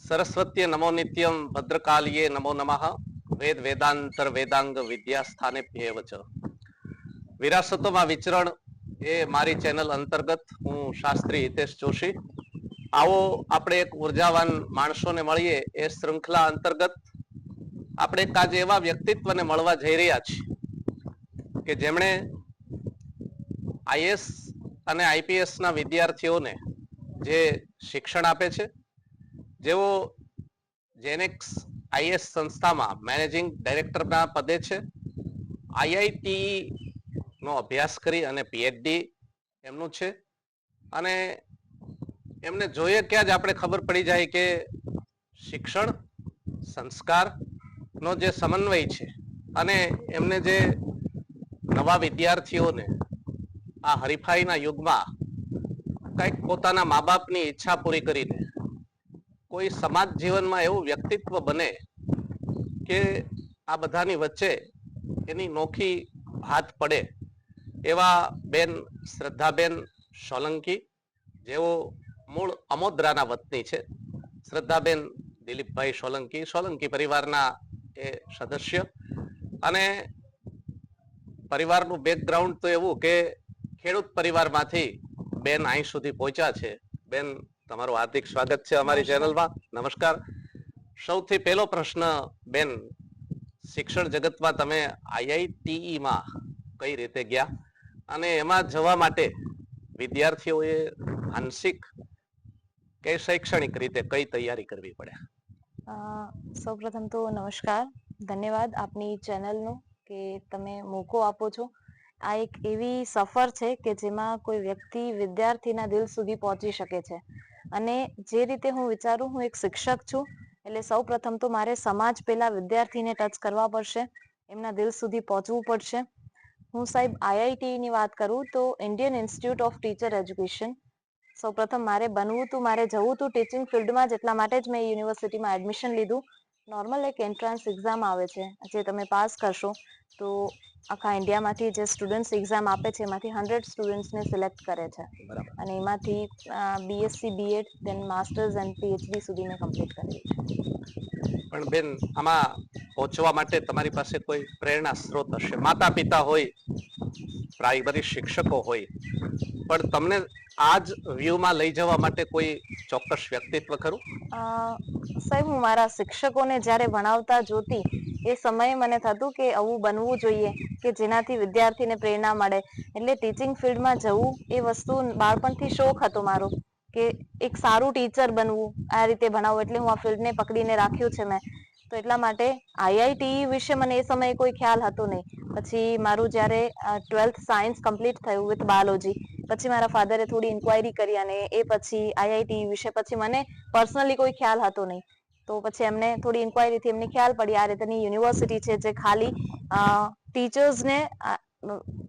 સરસ્વત્ય નમો નિત્યમ ભદ્રકાલીએ નમો નમઃ વેદ વેદાંતર વેદાંગ વિદ્યાસ્થાને ભ્યેવ ચ વિરાસતોમાં વિચરણ એ મારી ચેનલ અંતર્ગત હું શાસ્ત્રી હિતેશ જોશી આવો આપણે એક ઉર્જાવાન માણસોને મળીએ એ શૃંખલા અંતર્ગત આપણે એક આજે એવા વ્યક્તિત્વને મળવા જઈ રહ્યા છીએ કે જેમણે આઈએસ અને આઈપીએસ ના વિદ્યાર્થીઓને જે શિક્ષણ આપે છે જેઓ જેનેક્સ આઈએસ સંસ્થામાં મેનેજિંગ ડાયરેક્ટરના પદે છે. આઈઆઈટી નો અભ્યાસ કરી અને પીએચડી એમનું છે. અને એમને જોઈએ ક્યાં જ આપણે ખબર પડી જાય કે શિક્ષણ સંસ્કારનો જે સમન્વય છે અને એમને જે નવા વિદ્યાર્થીઓને આ હરીફાઈના યુગમાં કંઈક પોતાના મા બાપની ઈચ્છા પૂરી કરીને કોઈ સમાજ જીવનમાં એવું વ્યક્તિત્વ બને કે આ બધાની વચ્ચે એની નોખી હાથ પડે એવા બેન શ્રદ્ધાબેન સોલંકી, જેઓ મૂળ અમોદરાના વતની છે. શ્રદ્ધાબેન દિલીપભાઈ સોલંકી સોલંકી પરિવારના એ સદસ્ય. અને પરિવારનું બેકગ્રાઉન્ડ તો એવું કે ખેડૂત પરિવારમાંથી બેન અહીં સુધી પહોંચ્યા છે. બેન તમારું હાર્દિક સ્વાગત છે અમારી ચેનલમાં. નમસ્કાર. સૌથી પહેલો પ્રશ્ન બેન શિક્ષણ જગતમાં તમે આઈઆઈટીઈમાં કઈ રીતે ગયા? અને એમાં જવા માટે વિદ્યાર્થીઓએ માનસિક કે શૈક્ષણિક રીતે કઈ તૈયારી કરવી પડે? સૌપ્રથમ તો નમસ્કાર. ધન્યવાદ આપની ચેનલનો કે તમે મોકો આપો છો. આ એક એવી સફર છે કે જેમાં કોઈ વ્યક્તિ વિદ્યાર્થીના દિલ સુધી પહોંચી શકે છે. અને જે રીતે હું વિચારું હું એક શિક્ષક છું, એટલે સૌપ્રથમ તો મારે સમાજ પહેલા વિદ્યાર્થીને ટચ કરવા પડશે, એમના દિલ સુધી પહોંચવું પડશે. હું સાહેબ આઈઆઈટી ની વાત કરું તો Indian institute of teacher education સૌપ્રથમ મારે બનવું હતું મારે જવું હતું ટીચિંગ ફિલ્ડમાં જ, એટલા માટે જ મેં યુનિવર્સિટીમાં એડમિશન લીધું. નોર્મલ એક એન્ટ્રન્સ એક્ઝામ આવે છે જે તમે પાસ કરશો તો આખા ઇન્ડિયામાંથી જે સ્ટુડન્ટ્સ એક્ઝામ આપે છે એમાંથી હંડ્રેડ સ્ટુડન્ટ્સને સિલેક્ટ કરે છે. અને એમાંથી BSc BEd then masters and PhD સુધી મેં કમ્પ્લીટ છે. પણ બેન આમાં પહોંચવા માટે તમારી પાસે કોઈ પ્રેરણા સ્ત્રોત હશે? માતા પિતા હોય પ્રાઇમરી શિક્ષકો હોય. પણ તમને આ જ વ્યૂમાં લઈ જવા માટે કોઈ ચોક્કસ વ્યક્તિત્વ ખરું? સાહેબ, હું મારા શિક્ષકોને જ્યારે ભણાવતા જોતી, એ સમયે મને થતું કે આવું બનવું જોઈએ, કે જેનાથી વિદ્યાર્થીને પ્રેરણા મળે. એટલે ટીચિંગ ફિલ્ડમાં જવું એ વસ્તુ બાળપણથી શોખ હતો મારો, કે એક સારું ટીચર બનવું, આ રીતે ભણાવવું એટલે હું આ ફિલ્ડને પકડીને રાખ્યું છે મેં. તો એટલા માટે આઈઆઈટી વિશે મને એ સમયે કોઈ ખ્યાલ હતો નહીં. પછી મારું જ્યારે ટ્વેલ્થ સાયન્સ કમ્પ્લીટ થયું વિથ બાયોલોજી પછી મારા ફાધરે થોડી ઇન્ક્વાયરી કરી અને એ પછી આઈઆઈટી વિશે પછી મને પર્સનલી કોઈ ખ્યાલ હતો નહીં. તો પછી એમને થોડી ઇન્ક્વાયરીથી એમને ખ્યાલ પડી આ રીતની યુનિવર્સિટી છે જે ખાલી ટીચર્સને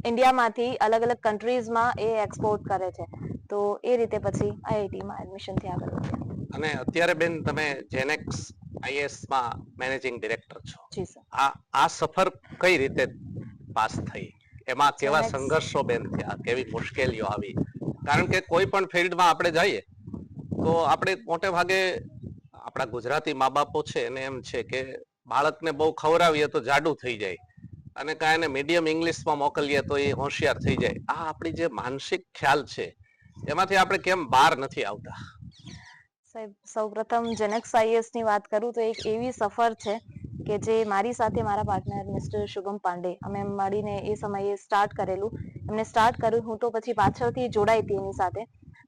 ઇન્ડિયામાંથી અલગ અલગ કન્ટ્રીઝમાં એ એક્સપોર્ટ કરે છે. તો એ રીતે પછી આઈઆઈટીમાં એડમિશન થયા આગળ વધ્યા. અને અત્યારે બેન તમે જેનેક્સ આઈએસમાં મેનેજિંગ ડિરેક્ટર છો. આ આ સફર કઈ રીતે પાસ થઈ? એમાં કેવા સંઘર્ષો બેન થયા કેવી મુશ્કેલીઓ આવી. કારણ કે કોઈ પણ ફિલ્ડમાં આપણે જઈએ તો આપણે મોટે ભાગે આપણા ગુજરાતી મા બાપો છે એને એમ છે કે બાળકને બહુ ખવડાવીએ તો જાડું થઈ જાય. અને કાંઈ એને મીડિયમ ઇંગ્લિશમાં મોકલીએ તો એ હોશિયાર થઈ જાય. આ આપણી જે માનસિક ખ્યાલ છે એમાંથી આપણે કેમ બહાર નથી આવતા? સાહેબ સૌપ્રથમ આઈએસની વાત કરું તો એક એવી સફર છે કે જે મારી સાથે મારા પાર્ટનર મિસ્ટર શુભમ પાંડે, અમે મળીને એ સમયે સ્ટાર્ટ કરેલું. એમને સ્ટાર્ટ કર્યું, હું તો પછી પાછળથી જોડાઈ હતી એની સાથે.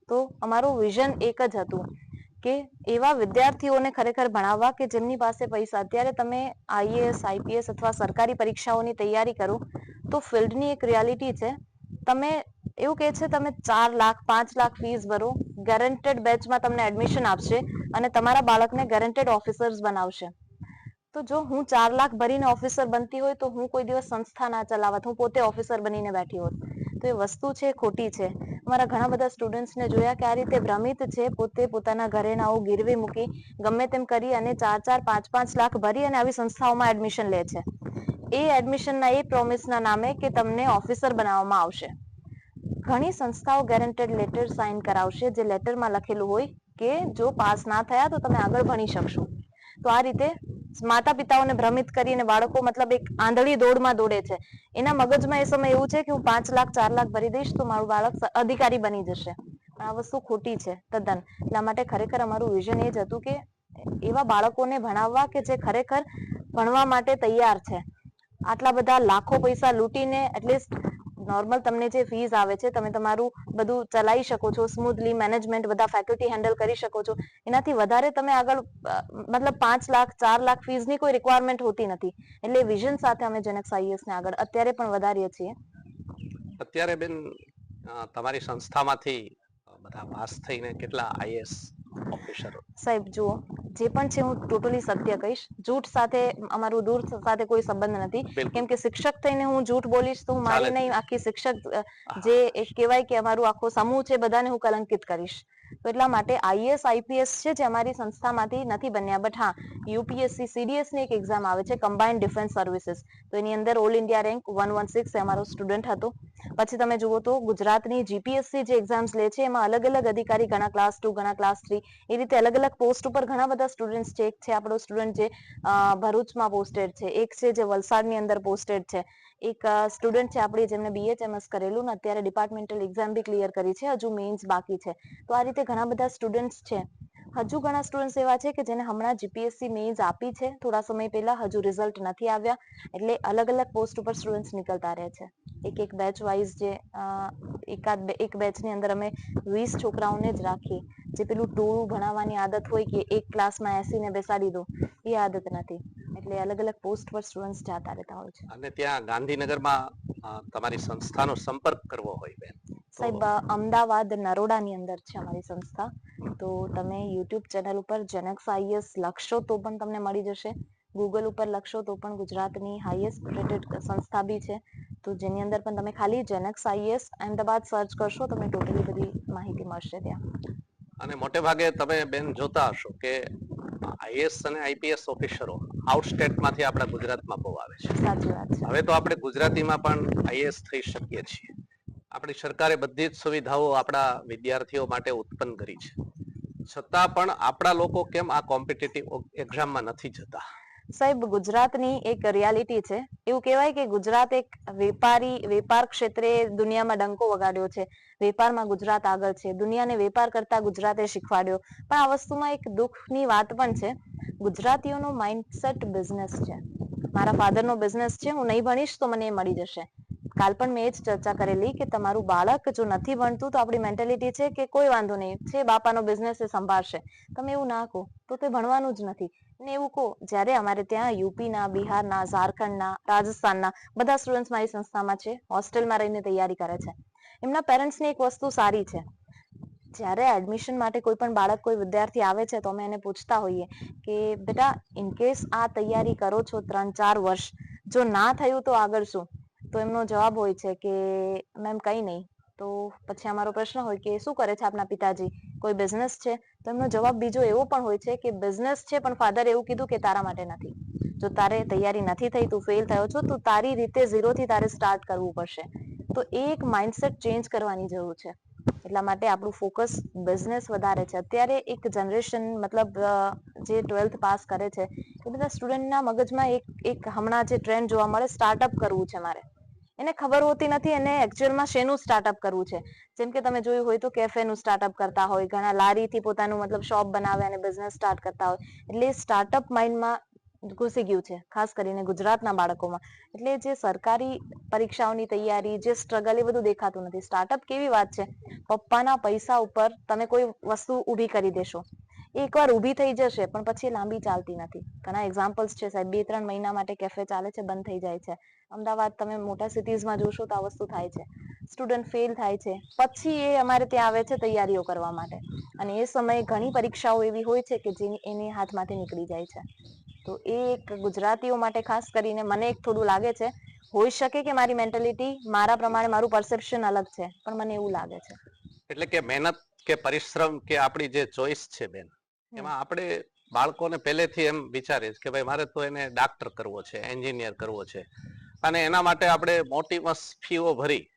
તો અમારું વિઝન એક જ હતું કે એવા વિદ્યાર્થીઓને ખરેખર ભણાવવા કે જેમની પાસે પૈસા. અત્યારે તમે આઈએએસ આઈપીએસ અથવા સરકારી પરીક્ષાઓની તૈયારી કરો, તો ફિલ્ડની એક રિયાલિટી છે. તમે એવું કહે છે, તમે ચાર લાખ, પાંચ લાખ ફીસ ભરો ગેરંટેડ બેચમાં તમને એડમિશન આપશે અને તમારા બાળકને ગેરંટેડ ઓફિસર્સ બનાવશે. તો જો હું ચાર લાખ ભરીને ઓફિસર બનતી હોય તો હું કોઈ દિવસ સંસ્થા ના ચલાવત. હું પોતે ઓફિસર બનીને બેઠી હોત. તો એ વસ્તુ છે, ખોટી છે. અમારા ઘણા બધા સ્ટુડન્ટ્સને જોયા કે આ રીતે ભ્રમિત છે, પોતે પોતાના ઘરેનાઓ ગીરવી મૂકી ગમે તેમ કરી અને ચાર ચાર, પાંચ પાંચ લાખ ભરી અને આવી સંસ્થાઓમાં એડમિશન લે છે. એ એડમિશનના એ પ્રોમિસના નામે કે તમને ઓફિસર બનાવવામાં આવશે. ઘણી સંસ્થાઓ ગેરંટેડ લેટર સાઇન કરાવશે, જે લેટરમાં લખેલું હોય કે જો પાસ ના થયા તો તમે આગળ ભણી શકશો. તો આ રીતે માતા પિતાઓને ભ્રમિત કરીને બાળકો મતલબ એક આંધળી દોડમાં દોડે છે. એના મગજમાં એ સમય એવું છે કે હું પાંચ લાખ, ચાર લાખ ભરી દઈશ તો મારું બાળક અધિકારી બની જશે. આ વસ્તુ ખોટી છે, તદ્દન. એટલા માટે ખરેખર અમારું વિઝન એ જ હતું કે એવા બાળકોને ભણાવવા કે જે ખરેખર ભણવા માટે તૈયાર છે. આટલા બધા લાખો પૈસા લૂંટીને એટલીસ્ટ નોર્મલ તમને જે ફીસ આવે છે, તમે તમારું બધું ચલાવી શકો છો સ્મૂથલી મેનેજમેન્ટ બધા ફેકલ્ટી હેન્ડલ કરી શકો છો. એનાથી વધારે તમે આગળ મતલબ પાંચ લાખ, ચાર લાખ ફીસની કોઈ રિક્વાયરમેન્ટ હોતી નથી. એટલે વિઝન સાથે અમે જેનેક્સ આઈએસ ને આગળ અત્યારે પણ વધારીએ છીએ. અત્યારે બેન તમારી સંસ્થામાંથી બધા પાસ થઈને કેટલા આઈએસ ઓફિસરો સાહેબ જુઓ જે પણ છે હું ટોટલી સત્ય કહીશ. જૂઠ સાથે અમારું દૂર સાથે કોઈ સંબંધ નથી. કેમ કે શિક્ષક થઈને હું જૂઠ બોલીશ તો હું મારી નહીં આખી શિક્ષક જે કહેવાય કે અમારું આખો સમૂહ છે બધાને હું કલંકિત કરીશ. એટલા માટે આઈએસ, આઈપીએસ છે જે અમારી સંસ્થામાંથી નથી બન્યા. બટ હા, યુપીએસસી સીડીએસની એક એક્ઝામ આવે છે કમ્બાઇન્ડ ડિફેન્સ સર્વિસીસ તો એની અંદર all India rank one one six અમારો સ્ટુડન્ટ હતો. પછી તમે જુઓ તો ગુજરાતની જીપીએસસી જે એક્ઝામ્સ લે છે, એમાં અલગ અલગ અધિકારી, ઘણા ક્લાસ ટુ ઘણા ક્લાસ થ્રી એ રીતે અલગ અલગ પોસ્ટ ઉપર ઘણા બધા સ્ટુડન્ટ્સ છે. એક છે આપણો સ્ટુડન્ટ જે ભરૂચમાં પોસ્ટેડ છે. એક છે જે વલસાડની અંદર પોસ્ટેડ છે. એક સ્ટુડન્ટ છે આપણી જેમને બીએચએમએસ કરેલું ને અત્યારે ડિપાર્ટમેન્ટલ એક્ઝામ બી ક્લિયર કરી છે, હજુ મેઇન્સ બાકી છે. તો આ રીતે ઘણા બધા સ્ટુડન્ટ્સ છે. હજુ ઘણા સ્ટુડન્ટ્સ એવા છે કે જેને હમણાં જીપીએસસી મેઇન્સ આપી છે. થોડા સમય પહેલા હજુ રિઝલ્ટ નથી આવ્યા, એટલે અલગ અલગ પોસ્ટ ઉપર સ્ટુડન્ટ્સ નીકળતા રહે છે. એક એક બેચ વાઇઝ જે એકાદ બે, એક બેચની અંદર અમે વીસ છોકરાઓને જ રાખીએ. જે પેલું ટોળું ભણાવવાની આદત હોય કે એક ક્લાસમાં એસીને બેસાડી દો, એ આદત નથી. એટલે અલગ અલગ પોસ્ટ પર સ્ટુડન્ટ્સ જતા રહેતા હોય છે. અને ત્યાં ગાંધીનગરમાં તમારી સંસ્થાનો સંપર્ક કરવો હોય બેન. સાહેબ અમદાવાદ નરોડાની અંદર છે અમારી સંસ્થા. તો તમે યુટ્યુબ ચેનલ ઉપર જેનેક્સ આઈએસ લખશો તો પણ તમને મળી જશે. ગૂગલ ઉપર લખશો તો પણ ગુજરાતની હાઈએસ્ટ રેટેડ સંસ્થા બી છે. તો જેની અંદર પણ તમે ખાલી જેનક્સ આઈએસ અમદાવાદ સર્ચ કરશો તમને ટોટલી બધી માહિતી મળશે ત્યાં. અને મોટે ભાગે તમે બેન જોતા હશો કે આઈએસ અને આઈપીએસ ઓફિસરો આઉટ સ્ટેટમાંથી આપણા ગુજરાતમાં બહુ આવે છે. સાચી વાત છે. હવે તો આપણે ગુજરાતીમાં પણ આઈએસ થઈ શકીએ છીએ. આપણી સરકારે બધી જ સુવિધાઓ આપણા વિદ્યાર્થીઓ માટે ઉત્પન્ન કરી છે. છતાં પણ આપણા લોકો કેમ આ કોમ્પિટિટિવ એક્ઝામમાં નથી જતા? સાહેબ, ગુજરાતની એક રિયાલિટી છે. એવું કહેવાય કે ગુજરાત એક વેપારી, વેપાર ક્ષેત્રે દુનિયામાં ડંકો વગાડ્યો છે. વેપારમાં ગુજરાત આગળ છે. દુનિયાને વેપાર કરતા ગુજરાતે શીખવાડ્યો. પણ આ વસ્તુમાં એક દુઃખની વાત પણ છે. ગુજરાતીઓનો માઇન્ડસેટ બિઝનેસ છે. મારા ફાધરનો બિઝનેસ છે. હું નહીં ભણીશ તો મને એ મળી જશે. કાલ પણ મેં જ ચર્ચા કરેલી કે તમારું બાળક જો નથી ભણતું તો આપણી મેન્ટેલિટી છે કે કોઈ વાંધો નહીં છે બાપાનો બિઝનેસ એ સંભાળશે. તમે એવું ના કહો, તો તે ભણવાનું જ નથી. ને એવું કહો, જ્યારે અમારે ત્યાં યુપીના, બિહારના, ઝારખંડના, રાજસ્થાનના બધા સ્ટુડન્ટ્સ મારી સંસ્થામાં છે, હોસ્ટેલમાં રહીને તૈયારી કરે છે. એમના પેરેન્ટ્સની એક વસ્તુ સારી છે. જ્યારે એડમિશન માટે કોઈ પણ બાળક, કોઈ વિદ્યાર્થી આવે છે, તો અમે એને પૂછતા હોઈએ કે, બેટા ઇન કેસ આ તૈયારી કરો છો ત્રણ ચાર વર્ષ, જો ના થયું તો આગળ શું? તો એમનો જવાબ હોય છે કે, મેમ, કંઈ નહીં. તો પછી અમારો પ્રશ્ન હોય કે, શું કરે છે આપના પિતાજી? કોઈ બિઝનેસ છે? તો એમનો જવાબ બીજો એવો પણ હોય છે કે બિઝનેસ છે, પણ ફાધર એવું કીધું કે તારા માટે નથી. જો તારે તૈયારી નથી થઈ, તું ફેલ થયો છો, તો તારી રીતે ઝીરો થી તારે સ્ટાર્ટ કરવું પડશે. તો એ એક માઇન્ડસેટ ચેન્જ કરવાની જરૂર છે. એટલા માટે આપણું ફોકસ બિઝનેસ વધારે છે. અત્યારે એક જનરેશન મતલબ જે ટ્વેલ્થ પાસ કરે છે, એ બધા સ્ટુડન્ટના મગજમાં એક એક હમણાં જે ટ્રેન્ડ જોવા મળે સ્ટાર્ટઅપ કરવું છે મારે. એને ખબર હોતી નથી, એને એકચ્યુઅલમાં શેનું સ્ટાર્ટઅપ કરવું છે? જેમ કે તમે જોયું હોય તો કેફેનું સ્ટાર્ટઅપ કરતા હોય, ઘણા લારીથી પોતાનું મતલબ શોપ બનાવે અને બિઝનેસ સ્ટાર્ટ કરતા હોય. એટલે સ્ટાર્ટઅપ માઇન્ડમાં ઘૂસી ગયું છે, ખાસ કરીને ગુજરાતના બાળકોમાં. એટલે જે સરકારી પરીક્ષાઓની તૈયારી, જે સ્ટ્રગલ એ બધું દેખાતું નથી. સ્ટાર્ટઅપ કેવી વાત છે? પપ્પાના પૈસા ઉપર તમે કોઈ વસ્તુ ઊભી કરી દેશો. એકવાર ઊભી થઈ જશે, પણ પછી લાંબી ચાલતી નથી. ઘણા એક્ઝામ્પલ્સ છે સાહેબ, બે, ત્રણ મહિના માટે કેફે ચાલે છે, બંધ થઈ જાય છે. અમદાવાદ તમે મોટા સિટીઝમાં જોશો તો આ વસ્તુ થાય છે. સ્ટુડન્ટ ફેલ થાય છે. પછી એ અમારે ત્યાં આવે છે તૈયારીઓ કરવા માટે. અને એ સમયે ઘણી પરીક્ષાઓ એવી હોય છે કે જેની એની હાથમાંથી નીકળી જાય છે. તો એ એક ગુજરાતીઓ માટે ખાસ કરીને મને એક થોડું લાગે છે, હોઈ શકે કે મારી મેન્ટેલિટી મારા પ્રમાણે મારું પરસેપ્શન અલગ છે, પણ મને એવું લાગે છે. એટલે કે મહેનત કે પરિશ્રમ કે આપણી જે ચોઈસ છે બેન? એમાં આપણે બાળકોને પહેલેથી એમ વિચારીએ કે ભાઈ મારે તો એને ડાક્ટર કરવો છે એન્જિનિયર કરવો છે. અને એના માટે આપણે મોટી ફીઓ ભરી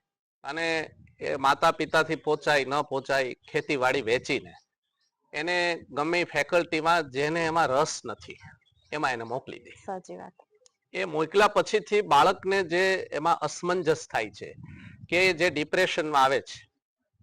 અને એ માતા પિતાથી પહોંચાય ન પહોંચાય ખેતીવાડી વેચીને એને ગમે ફેકલ્ટીમાં જેને એમાં રસ નથી એમાં એને મોકલી દે. સાચી વાત. એ મોકલ્યા પછીથી બાળકને જે એમાં અસમંજસ થાય છે કે જે ડિપ્રેશનમાં આવે છે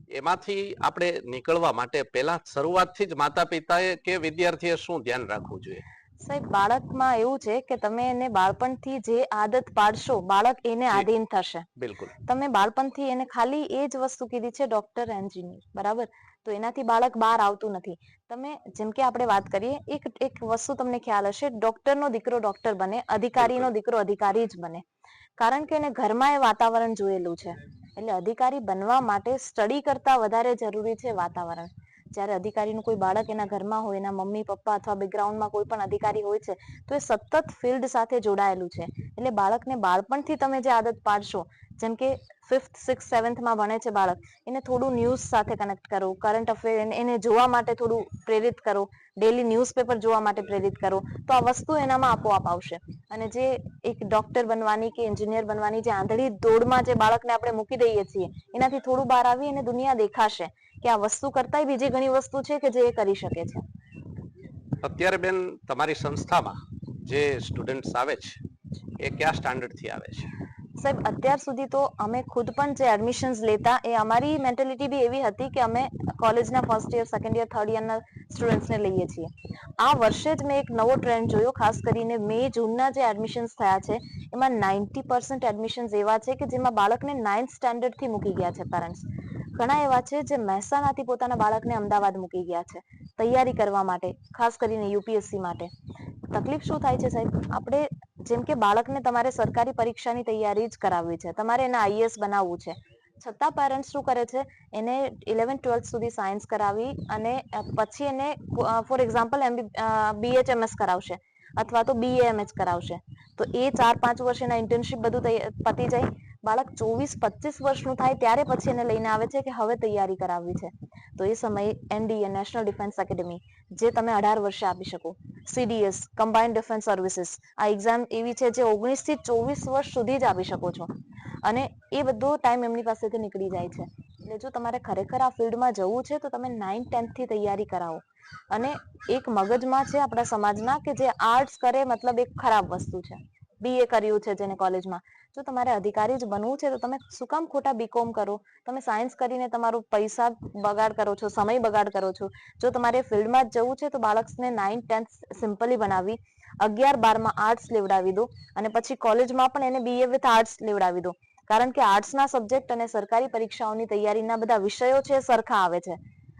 એમાંથી આપણે નીકળવા માટે પહેલા શરૂઆતથી જ માતા પિતાએ કે વિદ્યાર્થીએ શું ધ્યાન રાખવું જોઈએ? સાહેબ બાળકમાં એવું છે કે તમે એને બાળપણથી જે આદત પાડશો બાળક એને. આધીન થશે. બિલકુલ. તમે બાળપણથી એને ખાલી એ જ વસ્તુ કીધી છે ડોક્ટર એન્જિનિયર બરાબર? તો એનાથી બાળક બહાર આવતું નથી. તમે જેમ કે આપણે વાત કરીએ એક એક વસ્તુ તમને ખ્યાલ હશે ડોક્ટરનો દીકરો ડોક્ટર બને અધિકારીનો દીકરો અધિકારી જ બને. કારણ કે એને ઘરમાં એ વાતાવરણ જોયેલું છે. એટલે અધિકારી બનવા માટે સ્ટડી કરતા વધારે જરૂરી છે વાતાવરણ. જ્યારે અધિકારીનું કોઈ બાળક એના ઘરમાં હોય, એના મમ્મી, પપ્પા અથવા બેકગ્રાઉન્ડમાં કોઈ પણ અધિકારી હોય છે, તો એ સતત ફિલ્ડ સાથે જોડાયેલું છે. એટલે બાળકને બાળપણથી તમે જે આદત પાડશો, જેમ કે ફિફ્થ સિક્સ સેવન્થમાં ભણે છે બાળક, એને થોડું ન્યૂઝ સાથે કનેક્ટ કરો કરંટ અફેર એને જોવા માટે થોડું પ્રેરિત કરો ડેલી ન્યૂઝપેપર જોવા માટે પ્રેરિત કરો, તો આ વસ્તુ એનામાં આપોઆપ આવશે. અને જે એક ડોક્ટર બનવાની કે એન્જિનિયર બનવાની જે આંધળી દોડમાં જે બાળકને આપણે મૂકી દઈએ છીએ, એનાથી થોડું બહાર આવી અને દુનિયા દેખાશે. કે આ વસ્તુ કરતાંય બીજી ઘણી વસ્તુ છે કે જે એ કરી શકે છે? અત્યારે બેન તમારી સંસ્થામાં જે સ્ટુડન્ટ્સ આવે છે એ કયા સ્ટાન્ડર્ડથી આવે છે? સાહેબ અત્યાર સુધી તો અમે ખુદ પણ જે એડમિશન્સ લેતા એ અમારી મેન્ટેલિટી બી એવી હતી કે અમે કોલેજના first year second year third યરના સ્ટુડન્ટ્સને લઈએ છીએ. આ વર્ષે જ મેં એક નવો ટ્રેન્ડ જોયો ખાસ કરીને મે જૂનના જે એડમિશન્સ થયા છે એમાં નાઇન્ટી પર્સન્ટ એડમિશન્સ એવા છે કે જેમાં બાળકને નાઇન્થ સ્ટાન્ડર્ડથી મૂકી ગયા છે પેરેન્ટ્સ ઘણા એવા છે જે મહેસાણાથી પોતાના બાળકને અમદાવાદ મૂકી ગયા છે, તૈયારી કરવા માટે, ખાસ કરીને યુપીએસસી માટે. તકલીફ શું થાય છે સાહેબ? આપણે જેમ કે બાળકને તમારે સરકારી પરીક્ષાની તૈયારી જ કરાવવી છે, તમારે એને આઈએએસ બનાવવું છે. છતાં પેરેન્ટ્સ શું કરે છે? એને ઇલેવન ટ્વેલ્થ સુધી સાયન્સ કરાવી અને પછી એને ફોર એક્ઝામ્પલ એમ બીએચએમએસ કરાવશે અથવા તો બીએએમએચ કરાવશે. તો એ ચાર પાંચ વર્ષ એના ઇન્ટર્નશીપ બધું પતી જાય. બાળક ચોવીસ, પચીસ વર્ષનું થાય ત્યારે પછી એને લઈને આવે છે કે હવે તૈયારી કરાવવી છે. તો એ સમયે એનડીએ, નેશનલ ડિફેન્સ એકેડેમી, જે તમે અઢાર વર્ષે આપી શકો. સીડીએસ કમ્બાઇન્ડ ડિફેન્સ સર્વિસીસ, આ એક્ઝામ એવી છે જે ઓગણીસથી ચોવીસ વર્ષ સુધી જ આપી શકો છો. અને એ બધો ટાઈમ એમની પાસેથી નીકળી જાય છે. એટલે જો તમારે ખરેખર આ ફિલ્ડમાં જવું છે તો તમે નાઇન ટેન્થથી તૈયારી કરાવો. અને એક મગજમાં છે આપણા સમાજના કે જે આર્ટ્સ કરે મતલબ એક ખરાબ વસ્તુ છે. બીએ કર્યું છે જેને કોલેજમાં. જો તમારે અધિકારી જ બનવું છે તો તમે શું કામ ખોટા બીકોમ કરો? તમે સાયન્સ કરીને તમારું પૈસા બગાડ કરો છો, સમય બગાડ કરો છો. જો તમારે ફિલ્ડમાં જ જવું છે તો બાળકને નાઇન ટેન્થ સિમ્પલી બનાવી, અગિયાર, બારમાં આર્ટ્સ લેવડાવી દો અને પછી કોલેજમાં પણ એને બીએ વિથ આર્ટ્સ લેવડાવી દો. કારણ કે આર્ટ્સના સબ્જેક્ટ અને સરકારી પરીક્ષાઓની તૈયારીના બધા વિષયો છે, સરખા આવે છે.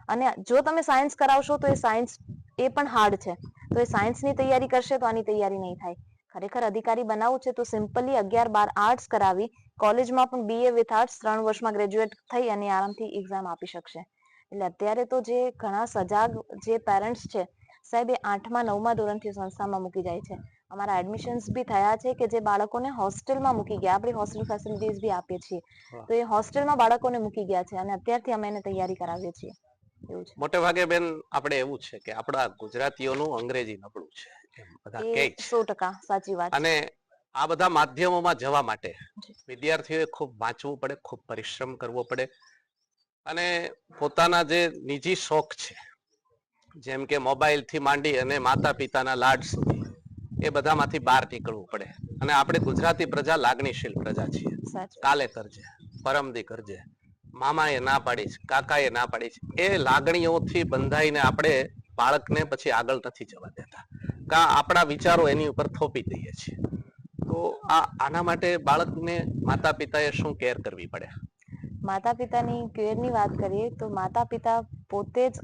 અને જો તમે સાયન્સ કરાવશો તો એ સાયન્સ એ પણ હાર્ડ છે. તો એ સાયન્સની તૈયારી કરશે તો આની તૈયારી નહીં થાય. ખરેખર અધિકારી બનાવવું છે તો સિમ્પલી અગિયાર બાર આર્ટ્સ કરાવી કોલેજમાં પણ બીએ વિથ આર્ટ્સ ત્રણ વર્ષમાં ગ્રેજ્યુએટ થઈ અને આરામથી એક્ઝામ આપી શકશે. એટલે અત્યારે તો જે ઘણા સજાગ જે પેરેન્ટ્સ છે સાહેબ એ આઠમા નવમા ધોરણથી સંસ્થામાં મૂકી જાય છે. અમારા એડમિશન્સ બી થયા છે કે જે બાળકોને હોસ્ટેલમાં મૂકી ગયા. આપણી હોસ્ટેલ ફેસિલિટીઝ બી આપીએ છીએ. તો એ હોસ્ટેલમાં બાળકોને મૂકી ગયા છે અને અત્યારથી અમે એને તૈયારી કરાવીએ છીએ. મોટે ભાગે બેન આપણે એવું છે કે આપણા ગુજરાતીઓનું અંગ્રેજી નબળું છે. એમ બધા કે સો ટકા સાચી વાત. અને આ બધા માધ્યમોમાં જવા માટે વિદ્યાર્થીઓએ ખૂબ વાંચવું પડે ખૂબ પરિશ્રમ કરવો પડે. અને પોતાના જે નિજી શોખ છે જેમ કે મોબાઈલથી માંડી અને માતા પિતાના લાડ સુધી એ બધામાંથી બહાર નીકળવું પડે. અને આપણે ગુજરાતી પ્રજા લાગણીશીલ પ્રજા છીએ. કાલે કરજે પરમદી કરજે. મામાએ ના પાડી છે, કાકાએ ના પાડી છે. એ લાગણીઓથી બંધાઈને આપણે બાળકને પછી આગળ નથી જવા દેતા. કા આપણા વિચારો એની ઉપર થોપી દઈએ છીએ. તો આ આના માટે બાળકને માતા પિતાએ શું કેર કરવી પડે? માતા પિતાની કેરની વાત કરીએ તો માતા પિતા પોતે જ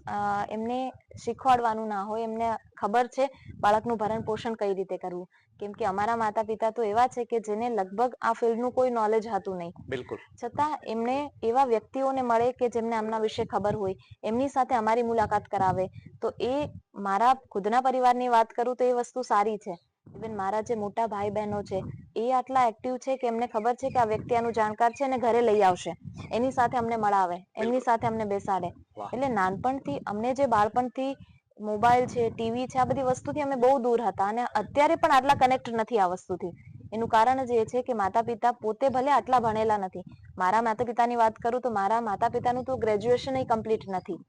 એમને શીખવાડવાનું ના હોય એમને ખબર છે બાળકનું ભરણ પોષણ કઈ રીતે કરવું. કેમ કે અમારા માતા પિતા તો એવા છે કે જેને લગભગ આ ફિલ્ડનું કોઈ નોલેજ હતું નહીં. બિલકુલ. છતાં એમને એવા વ્યક્તિઓને મળે કે જેમને આમના વિશે ખબર હોય એમની સાથે અમારી મુલાકાત કરાવે. તો એ મારા ખુદના પરિવારની વાત કરું તો એ વસ્તુ સારી છે. ઇવન મારા જે મોટા ભાઈ બહેનો છે એ આટલા એક્ટિવ છે કે એમને ખબર છે કે આ વ્યક્તિ આનું જાણકાર છે અને ઘરે લઈ આવશે. એની સાથે અમને મળાવે એમની સાથે અમને બેસાડે. એટલે નાનપણથી અમને જે બાળપણથી મોબાઈલ છે ટીવી છે આ બધી વસ્તુથી અમે બહુ દૂર હતા અને અત્યારે પણ આટલા કનેક્ટ નથી આ વસ્તુથી. એનું કારણ જ એ છે કે માતા પિતા પોતે ભલે આટલા ભણેલા નથી. મારા માતા પિતાની વાત કરું તો મારા માતા પિતાનું તો ગ્રેજ્યુએશન કમ્પ્લીટ નથી.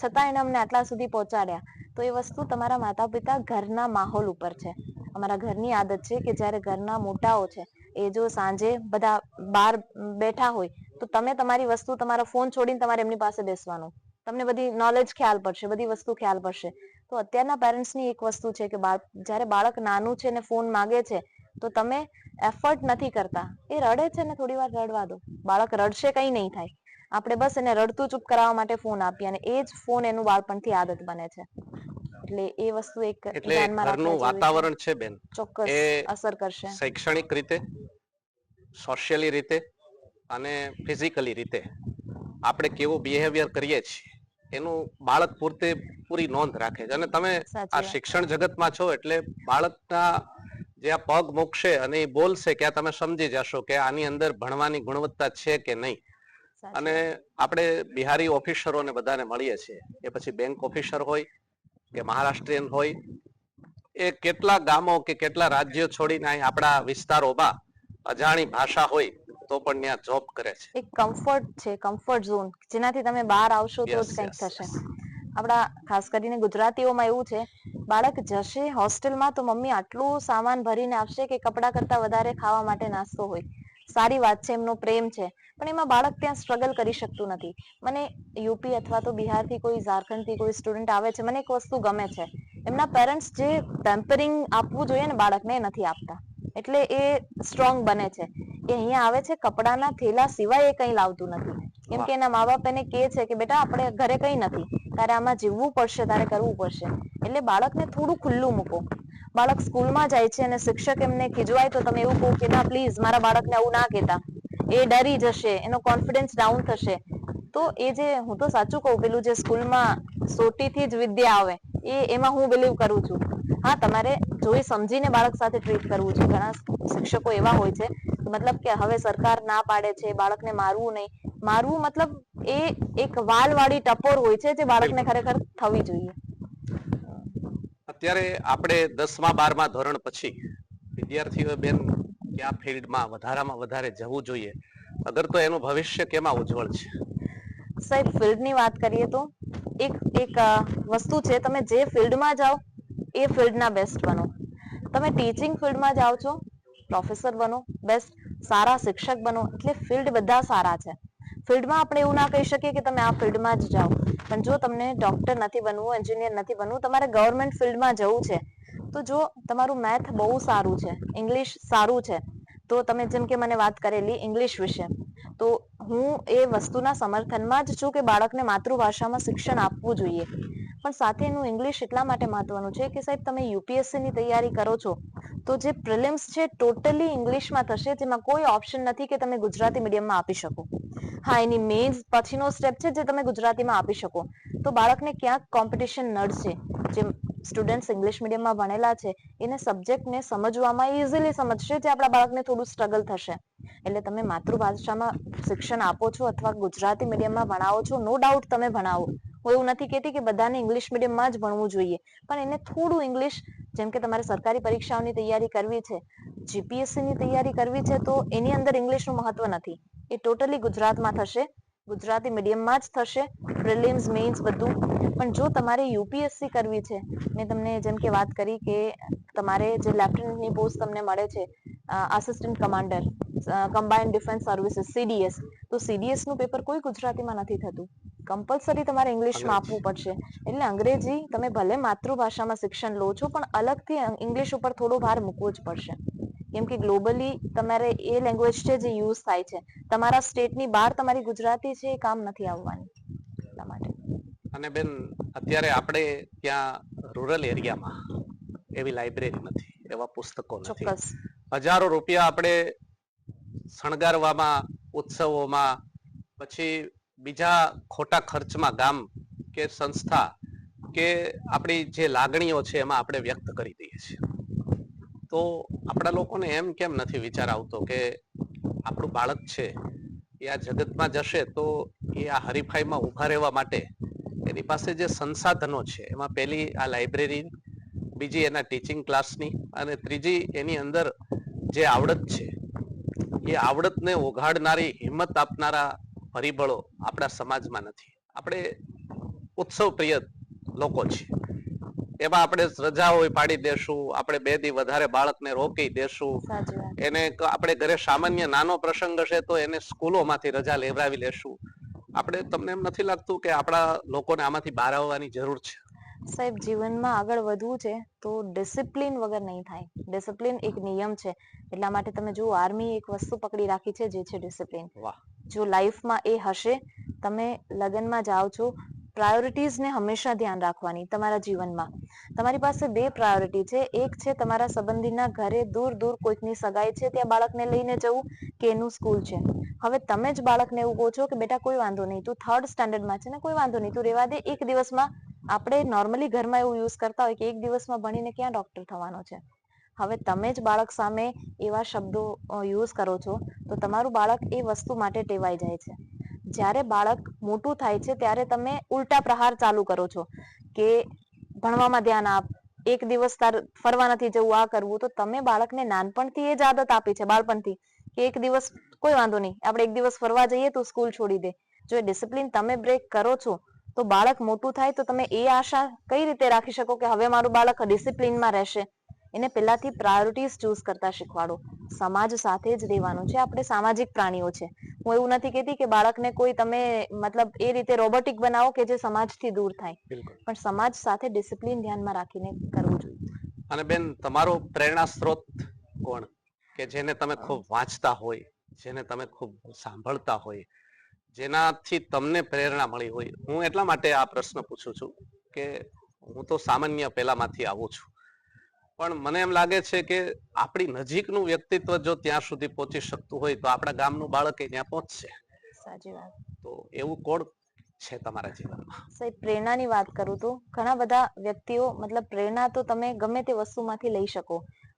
છતાં એને અમને આટલા સુધી પહોંચાડ્યા. તો એ વસ્તુ તમારા માતા પિતા ઘરના માહોલ ઉપર છે. અમારા ઘરની આદત છે કે જ્યારે ઘરના મોટાઓ છે, એ જો સાંજે બધા બહાર બેઠા હોય, તો તમે તમારી વસ્તુ તમારા ફોન છોડીને તમારે એમની પાસે બેસવાનું. તમને બધી નોલેજ ખ્યાલ પડશે, બધી વસ્તુ ખ્યાલ પડશે. તો અત્યારના પેરેન્ટ્સની એક વસ્તુ છે કે જ્યારે બાળક નાનું છે ને ફોન માંગે છે, તો તમે એફર્ટ નથી કરતા. એ રડે છે ને થોડી વાર રડવા દો. બાળક રડશે કંઈ નહીં થાય. આપણે બસ એને રડતું ચૂપ કરાવવા માટે ફોન આપીએ અને એ જ ફોન એનું બાળપણથી આદત બને છે. એટલે એ વસ્તુ એક એટલે ઘરનું વાતાવરણ છે બેન. ચોક્કસ અસર કરશે. શૈક્ષણિક રીતે સોશિયલી રીતે અને ફિઝિકલી રીતે આપણે કેવું બિહેવિયર કરીએ છીએ એનું બાળક પૂરતે પૂરી નોંધ રાખે છે. અને તમે આ શિક્ષણ જગતમાં છો એટલે બાળકના જે આ પગ મૂકશે અને એ બોલશે કે આ તમે સમજી જશો કે આની અંદર ભણવાની ગુણવત્તા છે કે નહીં. અને આપણે બિહારી ઓફિસરોને બધાને મળીએ છીએ. એ પછી બેંક ઓફિસર હોય કે મહારાષ્ટ્રીયન હોય એ કેટલા ગામો કે કેટલા રાજ્યો છોડીને આપણા વિસ્તારોમાં અજાણી ભાષા હોય તો પણ ત્યાં જોબ કરે છે. એક કમ્ફર્ટ છે કમ્ફર્ટ ઝોન જેનાથી તમે બહાર આવશો તો જ કંઈક થશે. આપણા ખાસ કરીને ગુજરાતીઓમાં એવું છે બાળક જશે હોસ્ટેલમાં તો મમ્મી આટલું સામાન ભરીને આપશે કે કપડા કરતા વધારે ખાવા માટે નાસ્તો હોય. સારી વાત છે એમનો પ્રેમ છે પણ એમાં બાળક ત્યાં સ્ટ્રગલ કરી શકતું નથી. મને યુપી અથવા તો બિહારથી કોઈ ઝારખંડથી કોઈ સ્ટુડન્ટ આવે છે મને એક વસ્તુ ગમે છે. એમના પેરેન્ટ્સ જે પેમ્પરિંગ આપવું જોઈએ ને બાળકને એ નથી આપતા. એટલે એ સ્ટ્રોંગ બને છે. એ અહીંયા આવે છે કપડાના થેલા સિવાય એ કંઈ લાવતું નથી. કેમ કે એના મા બાપ એને કહે છે કે બેટા આપણે ઘરે કંઈ નથી. તારે આમાં જીવવું પડશે તારે કરવું પડશે. એટલે બાળકને થોડું ખુલ્લું મૂકો. બાળક સ્કૂલમાં જાય છે અને શિક્ષક એમને ખીજવાય તો તમે એવું કહો કે ના પ્લીઝ મારા બાળકને આવું ના કહેતા. એ ડરી જશે એનો કોન્ફિડન્સ ડાઉન થશે. તો એ જે હું તો સાચું કહું પેલું જે સ્કૂલમાં સોટીથી જ વિદ્યા આવે એ એમાં હું બિલીવ કરું છું. હા તમારે જોઈ સમજીને બાળક સાથે ટ્રીટ કરવું છે ઘણા શિક્ષકો એવા હોય છે મતલબ કે હવે સરકાર ના પાડે છે બાળકને મારવું નહીં. મારવું મતલબ એ એક વાલવાળી ટપોર હોય છે જે બાળકને ખરેખર થવી જોઈએ. અત્યારે આપણે દસમા, બારમા ધોરણ પછી વિદ્યાર્થીઓ બેન કયા ફિલ્ડમાં વધારામાં વધારે જવું જોઈએ? અગર તો એનું ભવિષ્ય કેમાં ઉજ્જવળ છે? સાહેબ, ફિલ્ડની વાત કરીએ તો એક એક વસ્તુ છે, તમે જે ફિલ્ડમાં જાઓ, એ ફિલ્ડના બેસ્ટ બનો. તમે ટીચિંગ ફિલ્ડમાં જાઓ છો, પ્રોફેસર બનો, બેસ્ટ, સારા શિક્ષક બનો, એટલે ફિલ્ડ બધા સારા છે. ફિલ્ડમાં આપણે એવું ના કહી શકીએ કે તમે આ ફિલ્ડમાં જ જાઓ. પણ જો તમને ડોક્ટર નથી બનવું એન્જિનિયર નથી બનવું, તમારે ગવર્મેન્ટ ફિલ્ડમાં જવું છે. તો જો તમારું મેથ બહુ સારું છે ઇંગ્લિશ સારું છે, તો તમે જેમ કે મને વાત કરેલી ઇંગ્લિશ વિશે, તો હું એ વસ્તુના સમર્થનમાં જ છું કે બાળકને માતૃભાષામાં શિક્ષણ આપવું જોઈએ. પણ સાથે એનું ઇંગ્લિશ એટલા માટે મહત્વનું છે કે સાહેબ તમે યુપીએસસી ની તૈયારી કરો છો, તો જે પ્રિલિમ્સ છે ટોટલી ઇંગ્લિશમાં થશે, જેમાં કોઈ ઓપ્શન નથી કે તમે ગુજરાતી મીડિયમમાં આપી શકો. હા, એની મેન્સ પછીનો સ્ટેપ છે જે તમે ગુજરાતીમાં આપી શકો. તો બાળકને ક્યાંક કોમ્પિટિશન નડશે જે સ્ટુડન્ટ્સ ઇંગ્લિશ મીડિયમમાં ભણેલા છે, એને સબ્જેક્ટને સમજવામાં ઇઝીલી સમજશે જે આપણા બાળકને થોડું સ્ટ્રગલ થશે. એટલે તમે માતૃભાષામાં શિક્ષણ આપો છો અથવા ગુજરાતી મીડિયમમાં ભણાવો છો નો ડાઉટ તમે ભણાવો. હું એવું નથી કહેતી કે બધાને ઇંગ્લિશ મીડિયમમાં જ ભણવું જોઈએ. પણ એને થોડું ઇંગ્લિશ જેમ કે તમારે સરકારી પરીક્ષાઓની તૈયારી કરવી છે જીપીએસસી ની તૈયારી કરવી છે, તો એની અંદર ઇંગ્લિશનું મહત્વ નથી. એ ટોટલી ગુજરાતમાં થશે. ગુજરાતી મીડિયમમાં જ થશે. પ્રિલિમ્સ મેઇન્સ બધું. પણ જો તમારે યુપીએસસી કરવી છે મેં તમને જેમ કે વાત કરી કે તમારે જે લેફ્ટનન્ટની પોસ્ટ તમને મળે છે assistant commander combined defence services CDS તો સીડીએસનું પેપર કોઈ ગુજરાતીમાં નથી થતું. કમ્પલસરી તમારે ઇંગ્લિશમાં આપવું પડશે. એટલે અંગ્રેજી તમે ભલે માતૃભાષામાં શિક્ષણ લો છો પણ અલગથી ઇંગ્લિશ ઉપર થોડો ભાર મૂકવો જ પડશે. કેમ કે ગ્લોબલી તમારે એ લેંગ્વેજ છે જે યુઝ થાય છે. તમારા સ્ટેટની બહાર તમારી ગુજરાતી છે એ કામ નથી આવવાની. એટલા માટે. અને બેન અત્યારે આપણે ત્યાં રૂરલ એરિયામાં એવી લાઇબ્રેરી નથી એવા પુસ્તકો નથી. હજારો રૂપિયા આપણે શણગારવામાં ઉત્સવોમાં પછી બીજા ખોટા ખર્ચમાં ગામ કે સંસ્થા કે આપણી જે લાગણીઓ છે એમાં આપણે વ્યક્ત કરી દઈએ છીએ. તો આપણા લોકોને એમ કેમ નથી વિચાર આવતો કે આપણું બાળક છે, એ આ જગતમાં જશે તો એ આ હરીફાઈમાં ઊભા રહેવા માટે એની પાસે જે સંસાધનો છે, એમાં પહેલી આ લાઇબ્રેરી, બીજી એના ટીચિંગ ક્લાસની અને ત્રીજી એની અંદર જે આવડત છે, એ આવડતને ઓઘાડનારી, હિંમત આપનારા પરિબળો આપણા સમાજમાં નથી. આપણે ઉત્સવ પ્રિય લોકો છીએ. એમાં આપણે રજાઓ હોય પાડી દેશું આપણે બે દી વધારે બાળકને રોકી દેશું. એને આપણે ઘરે સામાન્ય નાનો પ્રસંગ હશે તો એને સ્કૂલોમાંથી રજા લેવડાવી લેશું. આપણે તમને એમ નથી લાગતું કે આપણા લોકોને આમાંથી બહાર આવવાની જરૂર છે? સાહેબ જીવનમાં આગળ વધવું છે તો ડિસિપ્લિન વગર નહીં થાય. ડિસિપ્લિન એક નિયમ છે. એટલા માટે તમે જુઓ આર્મી એક વસ્તુ પકડી રાખી છે જે છે ડિસિપ્લિન. જો લાઈફમાં એ હશે તમે લગ્નમાં જાઓ છો પ્રાયોરિટીઝને હંમેશા ધ્યાન રાખવાની તમારા જીવનમાં. તમારી પાસે બે પ્રાયોરિટી છે. એક છે તમારા સંબંધીના ઘરે દૂર દૂર કોઈકની સગાઈ છે, ત્યાં બાળકને લઈને જવું કે એનું સ્કૂલ છે. હવે તમે જ બાળકને એવું કહો છો કે બેટા કોઈ વાંધો નહીં, તું થર્ડ સ્ટાન્ડર્ડમાં છે ને કોઈ વાંધો નહીં, તું રહેવા દે. એક દિવસમાં આપણે નોર્મલી ઘરમાં એવું યુઝ કરતા હોય કે એક દિવસમાં ભણીને ક્યાં ડોક્ટર થવાનો છે? હવે તમે જ બાળક સામે એવા શબ્દો યુઝ કરો છો, તો તમારું બાળક એ વસ્તુ માટે ટેવાઈ જાય છે. જ્યારે બાળક મોટું થાય છે, ત્યારે તમે ઉલટા પ્રહાર ચાલુ કરો છો કે ભણવામાં ધ્યાન આપ, એક દિવસ તાર ફરવા નથી જવું, આ કરવું, તો તમે બાળકને નાનપણથી એ જ આદત આપી છે, બાળપણથી, કે એક દિવસ કોઈ વાંધો નહીં, આપણે એક દિવસ ફરવા જઈએ તો સ્કૂલ છોડી દે. જો એ ડિસિપ્લિન તમે બ્રેક કરો છો, તો બાળક મોટું થાય તો તમે એ આશા કઈ રીતે રાખી શકો કે હવે મારું બાળક ડિસિપ્લિનમાં રહેશે? એને પહેલાથી પ્રાયોરિટીઝ ચૂઝ કરતા શીખવાડો. સમાજ સાથે જ રહેવાનું છે. આપણે સામાજિક પ્રાણીઓ છે. હું એવું નથી કહેતી કે બાળકને કોઈ તમે મતલબ એ રીતે રોબોટિક બનાવો કે જે સમાજથી દૂર થાય. પણ સમાજ સાથે ડિસિપ્લિન ધ્યાનમાં રાખીને કરવું જોઈએ. અને બેન તમારો પ્રેરણા સ્ત્રોત કોણ? કે જેને તમે ખૂબ વાંચતા હોય જેને તમે ખૂબ સાંભળતા હોય જેનાથી તમને પ્રેરણા મળી હોય. હું એટલા માટે આ પ્રશ્ન પૂછું છું કે હું તો સામાન્ય પેલામાંથી આવું છું. પણ મને એમ લાગે છે કે આપણી નજીકનું વ્યક્તિત્વ જો ત્યાં સુધી પહોંચી શકતું હોય તો આપણા ગામનું બાળક ત્યાં પહોંચશે. સાચી વાત. તો એવું કોણ છે તમારા જીવનમાં? સાહેબ પ્રેરણાની વાત કરું તો ઘણા બધા વ્યક્તિઓ મતલબ પ્રેરણા તો તમે ગમે તે વસ્તુમાંથી લઈ શકો.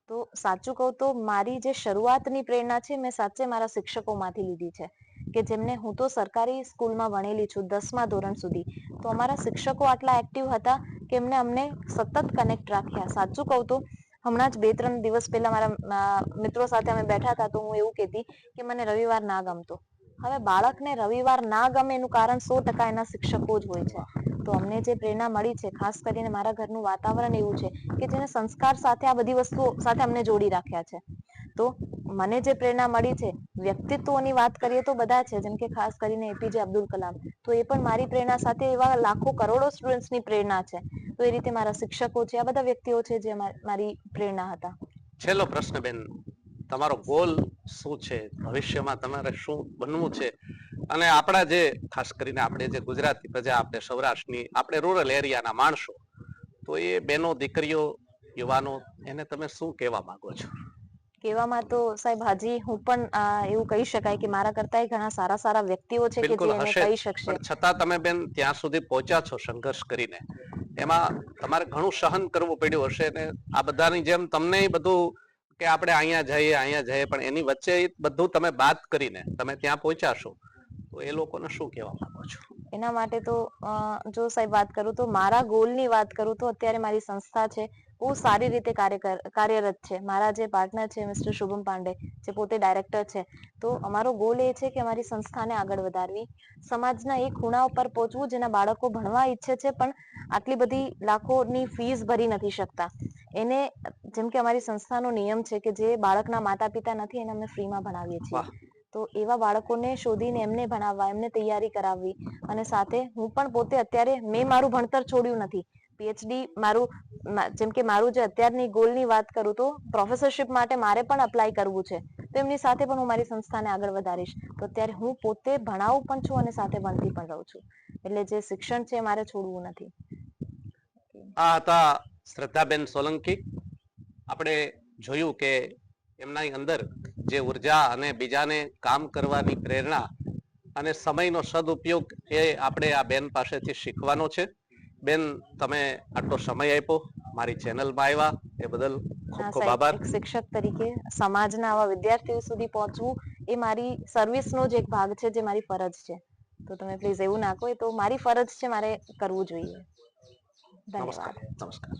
તો સાચું કહું તો મારી જે શરૂઆતની પ્રેરણા છે મેં સાચે મારા શિક્ષકોમાંથી લીધી છે. કે જેમને હું તો સરકારી સ્કૂલમાં ભણેલી છું દસમા ધોરણ સુધી. તો અમારા શિક્ષકો આટલા એક્ટિવ હતા કે એમને અમને સતત કનેક્ટ રાખ્યા. સાચું કહું તો, હમણાં જ બે ત્રણ દિવસ પહેલા મારા મિત્રો સાથે અમે બેઠા હતા તો હું એવું કહેતી કે મને રવિવાર ના ગમતો. હવે બાળકને રવિવાર ના ગમે એનું કારણ સો ટકા એના શિક્ષકો જ હોય છે. તો અમને જે પ્રેરણા મળી છે, ખાસ કરીને મારા ઘરનું વાતાવરણ એવું છે કે જેને સંસ્કાર સાથે આ બધી વસ્તુઓ સાથે અમને જોડી રાખ્યા છે. તો મને જે પ્રેરણા મળી છે વ્યક્તિત્વોની વાત કરીએ તો બધા છે, જેમ કે ખાસ કરીને એપીજે અબ્દુલ કલામ. તો એ પણ મારી પ્રેરણા સાથે એવા લાખો કરોડો સ્ટુડન્ટ્સની પ્રેરણા છે. તો એ રીતે મારા શિક્ષકો છે, આ બધા વ્યક્તિઓ છે જે મારી પ્રેરણા હતા. છેલ્લો પ્રશ્ન બેન, તમારો ગોલ શું છે? ભવિષ્યમાં તમારે શું બનવું છે? અને આપણા જે, ખાસ કરીને આપણે જે ગુજરાતી પ્રજા, આપણે સૌરાષ્ટ્રની, આપણે રૂરલ એરિયાના માણસો, તો એ બેનો, દીકરીઓ, યુવાનો, એને તમે શું કહેવા માંગો છો? કહેવામાં તો સાહેબ હાજી હું પણ એવું કહી શકાય કે મારા કરતા ઘણા સારા સારા વ્યક્તિઓ છે કે જે એને કહી શકશે. છતાં તમે બેન ત્યાં સુધી પહોંચ્યા છો સંઘર્ષ કરીને. એમાં તમારે ઘણું સહન કરવું પડ્યું હશે ને આ બધાની જેમ તમને બધું કે આપણે અહીંયા જઈએ અહીંયા જઈએ પણ એની વચ્ચે બધું તમે વાત કરીને તમે ત્યાં પહોંચ્યા છો. તો એ લોકોને શું કહેવા માંગો છો? એના માટે તો જો સાહેબ વાત કરું તો મારા ગોલની વાત કરું તો અત્યારે મારી સંસ્થા છે બહુ સારી રીતે કાર્ય કાર્યરત છે. મારા જે પાર્ટનર છે મિસ્ટર શુભમ પાંડે જે પોતે ડાયરેક્ટર છે તો અમારો ગોલ એ છે કે અમારી સંસ્થાને આગળ વધારવી. સમાજના એ ખૂણા ઉપર પહોંચવું જેના બાળકો ભણવા ઈચ્છે છે પણ આટલી બધી લાખોની ફીસ ભરી નથી શકતા. એને જેમ કે અમારી સંસ્થાનો નિયમ છે કે જે બાળકના માતા પિતા નથી એને અમે ફ્રીમાં ભણાવીએ છીએ. તો એવા બાળકોને શોધીને એમને ભણાવવા એમને તૈયારી કરાવવી અને સાથે હું પણ પોતે અત્યારે મેં મારું ભણતર છોડ્યું નથી. પીએચડી મારું જેમ કે મારું જે અત્યારની ગોલની વાત કરું તો પ્રોફેસરશિપ માટે મારે પણ અપ્લાય કરવું છે. તો એમની સાથે પણ હું મારી સંસ્થાને આગળ વધારીશ. તો અત્યારે હું પોતે ભણાવું પણ છું અને સાથે ભણતી પણ રહું છું. એટલે જે શિક્ષણ છે મારે છોડવું નથી. આ હતા શ્રદ્ધાબેન સોલંકી. આપણે જોયું કે એમના અંદર જે ઊર્જા અને બીજાને કામ કરવાની પ્રેરણા અને સમયનો સદુપયોગ એ આપણે આ બેન પાસેથી શીખવાનો છે. બેન તમે આટલો સમય આપ્યો મારી ચેનલમાં આવ્યા એ બદલ ખૂબ ખૂબ આભાર. શિક્ષક તરીકે સમાજના આવા વિદ્યાર્થીઓ સુધી પહોંચવું એ મારી સર્વિસનો જ એક ભાગ છે જે મારી ફરજ છે. તો તમે પ્લીઝ એવું નાખો એ તો મારી ફરજ છે મારે કરવું જોઈએ. ધન્યવાદ. નમસ્કાર.